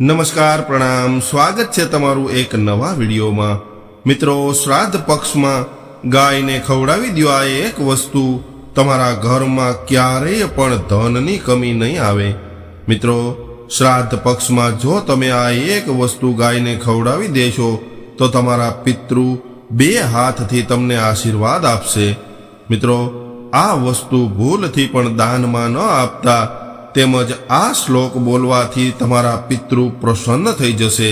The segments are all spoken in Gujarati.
નમસ્કાર, પ્રણામ. સ્વાગત છે તમારું એક નવા વિડીયોમાં. મિત્રો, શ્રાદ્ધ પક્ષમાં ગાયને ખવડાવી દો આ એક વસ્તુ. તમારા ઘરમાં ક્યારેય પણ ધનની કમી નહીં આવે. મિત્રો, શ્રાદ્ધ પક્ષમાં જો તમે આ એક વસ્તુ ગાયને ખવડાવી દેશો, તો તમારા પિતૃ બે હાથથી તમને આશીર્વાદ આપશે. મિત્રો, આ વસ્તુ ભૂલથી પણ દાનમાં ન આપતા તેમજ આ શ્લોક બોલવાથી તમારા પિતૃ પ્રસન્ન થઈ જશે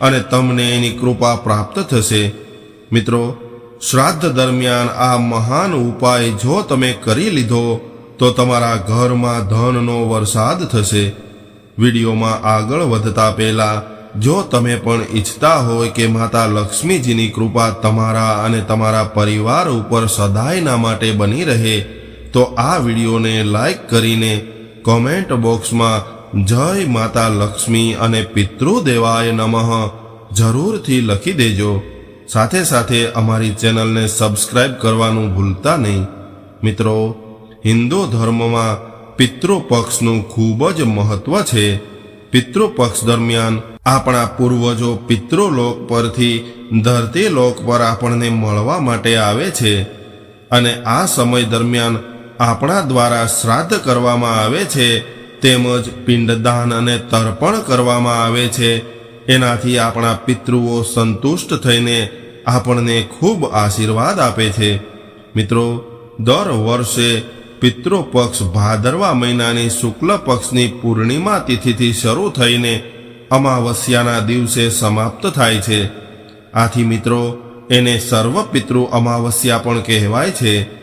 અને તમને એની કૃપા પ્રાપ્ત થશે. મિત્રો, શ્રાદ્ધ દરમિયાન આ મહાન ઉપાય જો તમે કરી લીધો, તો તમારા ઘરમાં ધનનો વરસાદ થશે. વિડીયોમાં આગળ વધતા પહેલા, જો તમે પણ ઈચ્છતા હોય કે માતા લક્ષ્મીજીની કૃપા તમારા અને તમારા પરિવાર ઉપર સદાયના માટે બની રહે, તો આ વિડીયોને લાઈક કરીને કોમેન્ટ બોક્સમાં જય માતા લક્ષ્મી અને પિતૃદેવાય નમઃ. જરૂરથી લખી દેજો. સાથે સાથે અમારી ચેનલને સબસ્ક્રાઇબ કરવાનું ભૂલતા નહીં. મિત્રો, હિન્દુ ધર્મમાં પિતૃપક્ષનું ખૂબ જ મહત્વ છે. પિતૃપક્ષ દરમિયાન આપણા પૂર્વજો પિતૃલોક પરથી ધરતી લોક પર આપણને મળવા માટે આવે છે. અને આ સમય દરમિયાન આપણા દ્વારા શ્રાદ્ધ કરવામાં આવે છે, તેમજ પિંડદાન અને તર્પણ કરવામાં આવે છે. એનાથી આપણા પિતૃઓ સંતુષ્ટ થઈને આપણને ખૂબ આશીર્વાદ આપે છે. મિત્રો, દર વર્ષે પિતૃપક્ષ ભાદરવા મહિનાની શુક્લ પક્ષની પૂર્ણિમા તિથિથી શરૂ થઈને અમાવસ્યાના દિવસે સમાપ્ત થાય છે. આથી મિત્રો, એને સર્વ પિતૃ અમાવસ્યા પણ કહેવાય છે.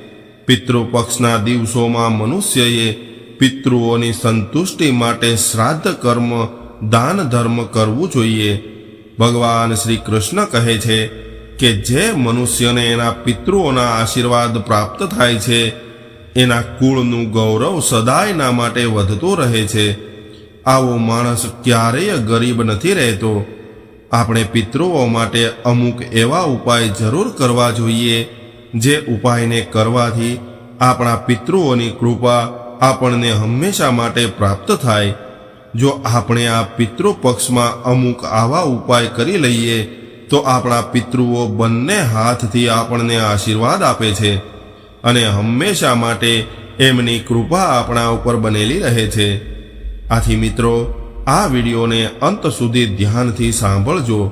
પિતૃપક્ષના દિવસોમાં મનુષ્યએ પિતૃઓની સંતુષ્ટિ માટે શ્રાદ્ધ કર્મ, દાન ધર્મ કરવું જોઈએ. ભગવાન શ્રી કૃષ્ણ કહે છે કે જે મનુષ્યને એના પિતૃઓના આશીર્વાદ પ્રાપ્ત થાય છે, એના કુળનું ગૌરવ સદાયના માટે વધતું રહે છે. આવો માણસ ક્યારેય ગરીબ નથી રહેતો. આપણે પિતૃઓ માટે અમુક એવા ઉપાય જરૂર કરવા જોઈએ જે ઉપાયને કરવાથી આપણા પિતૃઓની કૃપા આપણને હંમેશા માટે પ્રાપ્ત થાય. જો આપણે આ પિતૃ પક્ષમાં અમુક આવા ઉપાય કરી લઈએ, તો આપણા પિતૃઓ બંને હાથથી આપણને આશીર્વાદ આપે છે અને હંમેશા માટે એમની કૃપા આપણા ઉપર બનેલી રહે છે. આથી મિત્રો, આ વિડીયોને અંત સુધી ધ્યાનથી સાંભળજો.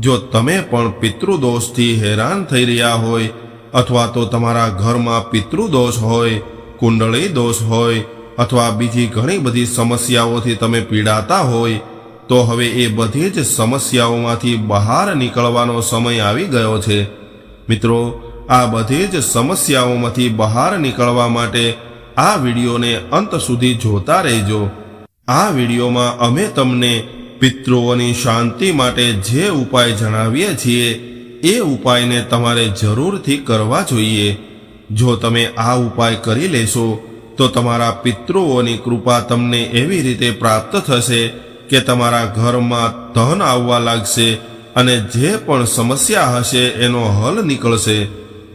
જો તમે પણ પિતૃદોષથી હેરાન થઈ રહ્યા હોય અથવા તો તમારા ઘરમાં પિતૃદોષ હોય, કુંડળી દોષ હોય, અથવા બીજી ઘણી બધી સમસ્યાઓથી તમે પીડાતા હોય, તો હવે એ બધી જ સમસ્યાઓમાંથી બહાર નીકળવાનો સમય આવી ગયો છે. મિત્રો, આ બધી જ સમસ્યાઓમાંથી બહાર નીકળવા માટે આ વિડીયોને અંત સુધી જોતા રહેજો. આ વિડીયોમાં અમે તમને પિતૃઓની શાંતિ માટે જે ઉપાય જણાવીએ છીએ એ ઉપાયને તમારે જરૂરથી કરવા જોઈએ. જો તમે આ ઉપાય કરી લેશો, તો તમારા પિતૃઓની કૃપા તમને એવી રીતે પ્રાપ્ત થશે કે તમારા ઘરમાં ધન આવવા લાગશે અને જે પણ સમસ્યા હશે એનો હલ નીકળશે.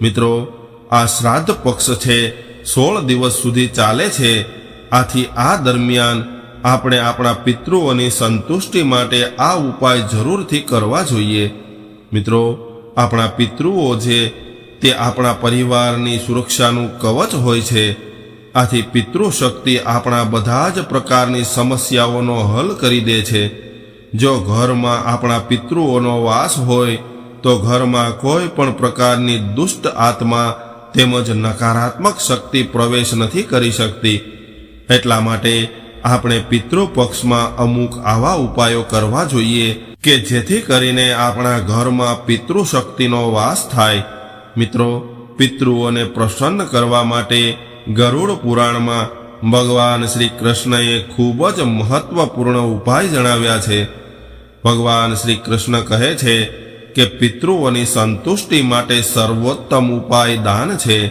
મિત્રો, આ શ્રાદ્ધ પક્ષ છે, સોળ દિવસ સુધી ચાલે છે. આથી આ દરમિયાન આપણે આપણા પિતૃઓની સંતુષ્ટિ માટે આ ઉપાય જરૂરથી કરવા જોઈએ. મિત્રો આપણા પિતૃઓ છે તે આપણા પરિવારની સુરક્ષાનું કવચ હોય છે, આથી પિતૃશક્તિ આપણા બધા જ પ્રકારની સમસ્યાઓનો હલ કરી દે છે. જો ઘરમાં આપણા પિતૃઓનો વાસ હોય, તો ઘરમાં કોઈ પણ પ્રકારની દુષ્ટ આત્મા તેમજ નકારાત્મક શક્તિ પ્રવેશ નથી કરી શકતી. એટલા માટે આપણે પિતૃ પક્ષમાં અમુક આવા ઉપાયો કરવા જોઈએ કે જેથી કરીને આપણા ઘરમાં પિતૃશક્તિનો વાસ થાય. મિત્રો, પિતૃઓને પ્રસન્ન કરવા માટે ગરુડ પુરાણમાં ભગવાન શ્રી કૃષ્ણએ ખૂબ જ મહત્વપૂર્ણ ઉપાય જણાવ્યા છે. ભગવાન શ્રી કૃષ્ણ કહે છે કે પિતૃઓની સંતુષ્ટિ માટે સર્વોત્તમ ઉપાય દાન છે.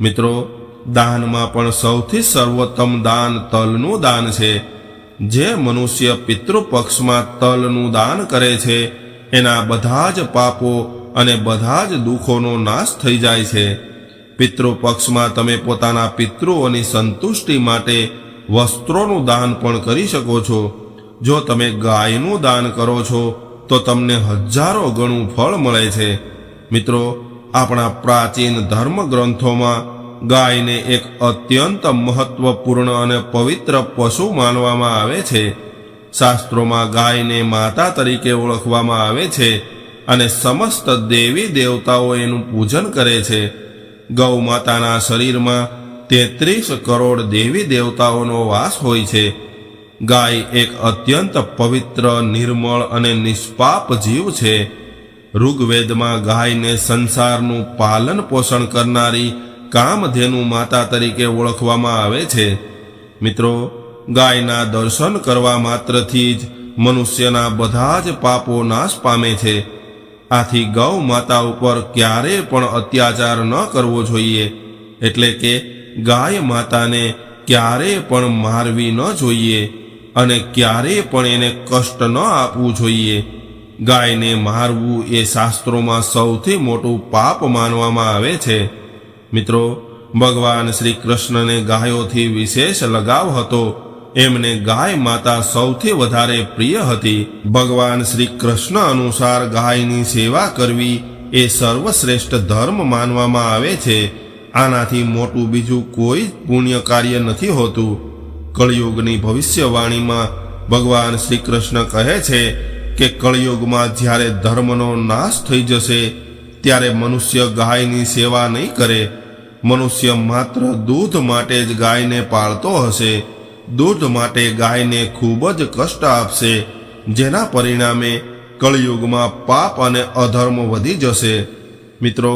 મિત્રો, દાનમાં પણ સૌથી સર્વોત્તમ દાન તલનું દાન છે. જે મનુષ્ય પિતૃપક્ષમાં તલનું દાન કરે છે, એના બધા જ પાપો અને બધા જ દુઃખોનો નાશ થઈ જાય છે. પિતૃપક્ષમાં તમે પોતાના પિતૃઓની સંતુષ્ટિ માટે વસ્ત્રોનું દાન પણ કરી શકો છો. જો તમે ગાયનું દાન કરો છો, તો તમને હજારો ગણું ફળ મળે છે. મિત્રો, આપણા પ્રાચીન ધર્મ ગ્રંથોમાં ગાયને એક અત્યંત મહત્વપૂર્ણ અને પવિત્ર પશુ માનવામાં આવે છે. શાસ્ત્રોમાં ગાયને માતા તરીકે ઓળખવામાં આવે છે અને સમસ્ત દેવી દેવતાઓ એનું પૂજન કરે છે. ગૌ માતાના શરીરમાં તેત્રીસ કરોડ દેવી દેવતાઓનો વાસ હોય છે. ગાય એક અત્યંત પવિત્ર, નિર્મળ અને નિષ્પાપ જીવ છે. ઋગ્વેદમાં ગાયને સંસારનું પાલન પોષણ કરનારી કામધેનુ માતા તરીકે ઓળખવામાં આવે છે. મિત્રો, ગાયના દર્શન કરવા માત્રથી જ મનુષ્યના બધા જ પાપો નાશ પામે છે. આથી ગૌ માતા ઉપર ક્યારેય પણ અત્યાચાર ન કરવો જોઈએ. એટલે કે ગાય માતાને ક્યારેય પણ મારવી ન જોઈએ અને ક્યારેય પણ એને કષ્ટ ન આપવું જોઈએ. ગાયને મારવું એ શાસ્ત્રોમાં સૌથી મોટું પાપ માનવામાં આવે છે. મિત્રો, ભગવાન શ્રી કૃષ્ણને ગાયોથી વિશેષ લગાવ હતો. એમને ગાય માતા સૌથી વધારે પ્રિય હતી. ભગવાન શ્રી કૃષ્ણ અનુસાર ગાયની સેવા કરવી એ સર્વશ્રેષ્ઠ ધર્મ માનવામાં આવે છે. આનાથી મોટું બીજું કોઈ પુણ્ય કાર્ય નથી હોતું. કળયુગની ભવિષ્યવાણીમાં ભગવાન શ્રી કૃષ્ણ કહે છે કે કળયુગમાં જ્યારે ધર્મનો નાશ થઈ જશે ત્યારે મનુષ્ય ગાયની સેવા નહીં કરે. મનુષ્ય માત્ર દૂધ માટે જ ગાયને પાળતો હશે. દૂધ માટે ગાયને ખૂબ જ કષ્ટ આપશે, જેના પરિણામે કળિયુગમાં પાપ અને અધર્મ વધી જશે. મિત્રો,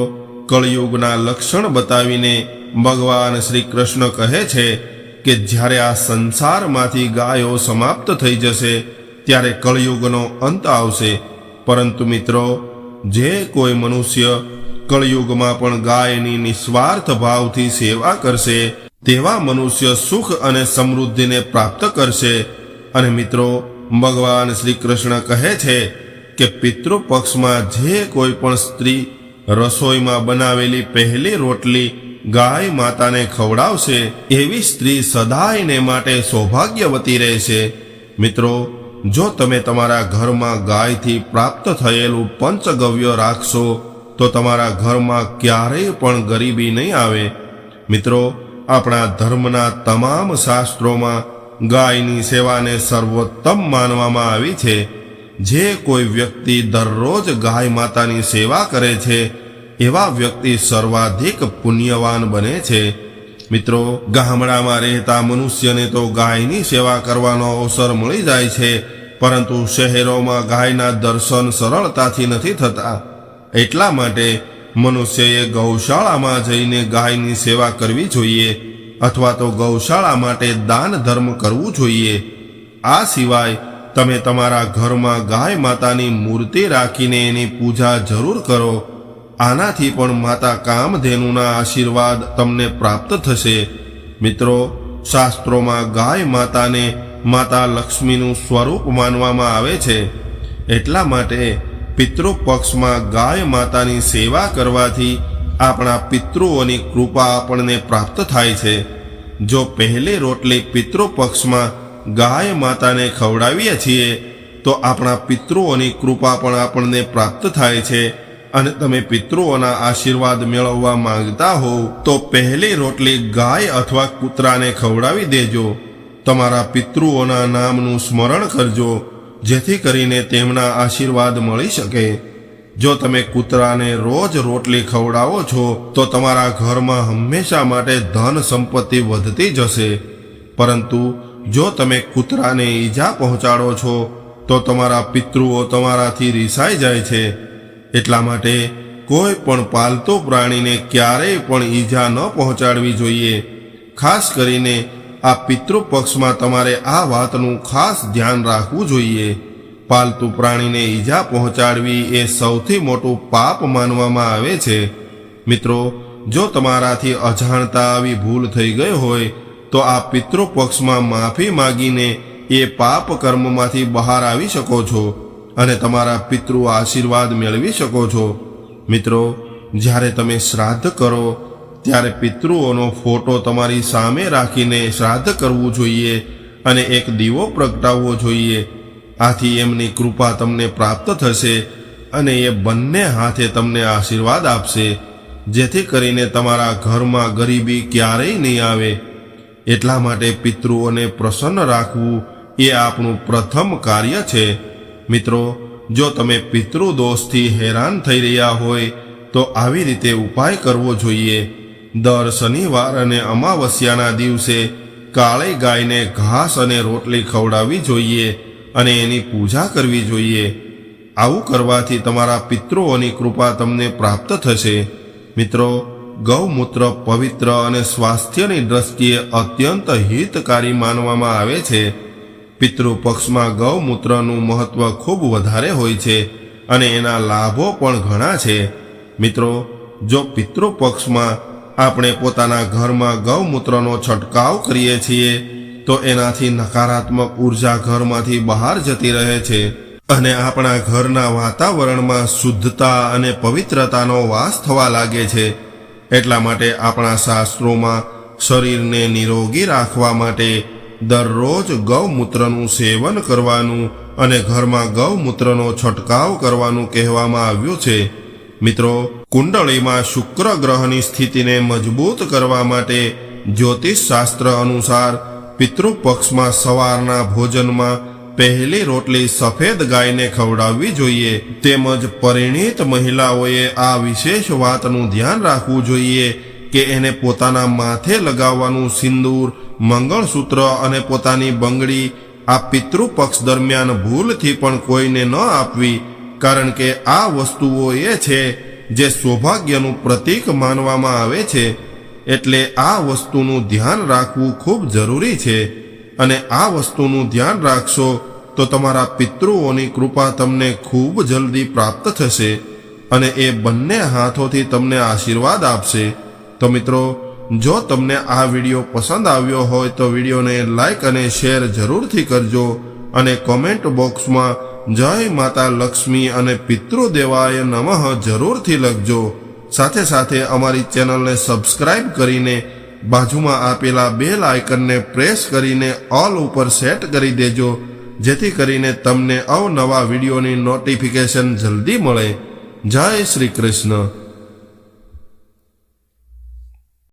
કળિયુગના લક્ષણ બતાવીને ભગવાન શ્રી કૃષ્ણ કહે છે કે જ્યારે આ સંસારમાંથી ગાયો સમાપ્ત થઈ જશે, ત્યારે કળિયુગનો અંત આવશે. પરંતુ મિત્રો જે કોઈ મનુષ્ય કળયુગમાં પણ ગાયની નિસ્વાર્થ ભાવથી સેવા કરશે, તેવા મનુષ્ય સુખ અને સમૃદ્ધિને પ્રાપ્ત કરશે. અને મિત્રો, ભગવાન શ્રી કૃષ્ણ કહે છે કે પિતૃપક્ષમાં જે કોઈ પણ સ્ત્રી રસોઈમાં બનાવેલી પહેલી રોટલી ગાય માતાને ખવડાવશે, એવી સ્ત્રી સદાયને માટે સૌભાગ્યવતી રહેશે. મિત્રો જો તમે તમારા ઘરમાં ગાયથી પ્રાપ્ત થયેલું પંચગવ્ય રાખશો, તો તમારા ઘરમાં ક્યારેય પણ ગરીબી નહીં આવે. મિત્રો, આપણા ધર્મના તમામ શાસ્ત્રોમાં ગાયની સેવાને સર્વોત્તમ માનવામાં આવી છે. જે કોઈ વ્યક્તિ દરરોજ ગાય માતાની સેવા કરે છે, એવા વ્યક્તિ સર્વાધિક પુણ્યવાન બને છે. મિત્રો, ગામડામાં રહેતા મનુષ્યને તો ગાયની સેવા કરવાનો અવસર મળી જાય છે, પરંતુ શહેરોમાં ગાયના દર્શન સરળતાથી નથી થતા. એટલા માટે મનુષ્યએ ગૌશાળામાં જઈને ગાયની સેવા કરવી જોઈએ અથવા તો ગૌશાળા માટે દાન ધર્મ કરવું જોઈએ. આ સિવાય તમે તમારા ઘરમાં ગાય માતાની મૂર્તિ રાખીને એની પૂજા જરૂર કરો આનાથી પણ માતા કામધેનુના આશીર્વાદ તમને પ્રાપ્ત થશે. મિત્રો, શાસ્ત્રોમાં ગાય માતાને માતા લક્ષ્મીનું સ્વરૂપ માનવામાં આવે છે. એટલા માટે પિતૃપક્ષમાં ગાય માતાની સેવા કરવાથી આપણા પિતૃઓની કૃપા આપણને પ્રાપ્ત થાય છે. જો પહેલી રોટલી પિતૃપક્ષમાં ગાય માતાને ખવડાવીએ છીએ, તો આપણા પિતૃઓની કૃપા પણ આપણને પ્રાપ્ત થાય છે. અને તમે પિતૃઓના આશીર્વાદ મેળવવા માંગતા હો, તો પહેલી રોટલી ગાય અથવા કૂતરાને ખવડાવી દેજો. તમારા પિતૃઓના નામનું સ્મરણ કરજો, જેથી કરીને તેમના આશીર્વાદ મળી શકે. જો તમે કૂતરાને રોજ રોટલી ખવડાવો છો, તો તમારા ઘરમાં હંમેશા માટે ધન સંપત્તિ વધતી જશે. પરંતુ જો તમે કૂતરાને ઈજા પહોંચાડો છો, તો તમારા પિતૃઓ તમારાથી રિસાઈ જાય છે. એટલા માટે કોઈ પણ પાલતુ પ્રાણીને ક્યારેય પણ ઈજા ન પહોંચાડવી જોઈએ. ખાસ કરીને આ પિતૃપક્ષમાં તમારે આ વાતનું ખાસ ધ્યાન રાખવું જોઈએ. પાલતુ પ્રાણીને ઈજા પહોંચાડવી એ સૌથી મોટું પાપ માનવામાં આવે છે. મિત્રો, જો તમારાથી અજાણતા આવી ભૂલ થઈ ગઈ હોય, તો આ પિતૃપક્ષમાં માફી માગીને એ પાપ કર્મમાંથી બહાર આવી શકો છો. અને તમારા પિતૃ આશીર્વાદ મેળવી શકો છો. મિત્રો, જ્યારે તમે શ્રાદ્ધ કરો, ત્યારે પિતૃઓનો ફોટો તમારી સામે રાખીને શ્રાદ્ધ કરવું જોઈએ અને એક દીવો પ્રગટાવવો જોઈએ. આથી એમની કૃપા તમને પ્રાપ્ત થશે અને એ બંને હાથે તમને આશીર્વાદ આપશે, જેથી કરીને તમારા ઘરમાં ગરીબી ક્યારેય નહીં આવે. એટલા માટે પિતૃઓને પ્રસન્ન રાખવું એ આપણું પ્રથમ કાર્ય છે. મિત્રો, જો તમે પિતૃ દોષથી હેરાન થઈ રહ્યા હોય, તો આવી રીતે ઉપાય કરવો જોઈએ. દર શનિવાર અને અમાવસ્યાના દિવસે કાળી ગાયને ઘાસ અને રોટલી ખવડાવવી જોઈએ અને એની પૂજા કરવી જોઈએ. આવું કરવાથી તમારા પિતૃઓની કૃપા તમને પ્રાપ્ત થશે. મિત્રો, ગૌમૂત્ર પવિત્ર અને સ્વાસ્થ્યની દ્રષ્ટિએ અત્યંત હિતકારી માનવામાં આવે છે. પિતૃ પક્ષમાં ગૌમૂત્રનું મહત્વ ખૂબ વધારે હોય છે અને એના લાભો પણ ઘણા છે. મિત્રો, જો પિતૃપક્ષમાં આપણે પોતાના ઘરમાં ગૌમૂત્રનો છંટકાવ કરીએ છીએ, તો એનાથી નકારાત્મક ઊર્જા ઘરમાંથી બહાર જતી રહે છે અને આપણા ઘરના વાતાવરણમાં શુદ્ધતા અને પવિત્રતાનો વાસ થવા લાગે છે. એટલા માટે આપણા શાસ્ત્રોમાં શરીરને નિરોગી રાખવા માટે દરરોજ ગૌમૂત્રનું સેવન કરવાનું અને ઘરમાં ગૌમૂત્રનો છંટકાવ કરવાનું કહેવામાં આવ્યું છે. મિત્રો, કુંડળીમાં શુક્ર ગ્રહની સ્થિતિને મજબૂત કરવા માટે જ્યોતિષ શાસ્ત્ર અનુસાર પિતૃપક્ષમાં સવારના ભોજનમાં પહેલી રોટલી સફેદ ગાયને ખવડાવવી જોઈએ. તેમજ પરિણીત મહિલાઓએ આ વિશેષ વાતનું ધ્યાન રાખવું જોઈએ કે એને પોતાના માથે લગાવવાનું સિંદૂર, મંગળસૂત્ર અને પોતાની બંગડી આ પિતૃપક્ષ દરમિયાન ભૂલથી પણ કોઈને ન આપવી, કારણ કે આ વસ્તુઓ એ છે જે સૌભાગ્યનું પ્રતીક માનવામાં આવે છે, એટલે આ વસ્તુનું ધ્યાન રાખવું ખૂબ જરૂરી છે. અને આ વસ્તુનું ધ્યાન રાખશો તો તમારા પિતૃઓની કૃપા તમને ખૂબ જલ્દી પ્રાપ્ત થશે અને એ બંને હાથોથી તમને આશીર્વાદ આપશે. તો મિત્રો, જો તમને આ વીડિયો પસંદ આવ્યો હોય તો વિડીયોને લાઈક અને શેર જરૂરથી કરજો અને કોમેન્ટ બોક્સમાં જય માતા લક્ષ્મી અને પિતૃદેવાય નમઃ જરૂરથી લખજો. સાથે સાથે અમારી ચેનલને સબસ્ક્રાઇબ કરીને બાજુમાં આપેલા બેલ આઇકનને પ્રેસ કરીને ઓલ ઉપર સેટ કરી દેજો, જેથી કરીને તમને અવનવા વિડીયોની નોટિફિકેશન જલ્દી મળે. જય શ્રી કૃષ્ણ.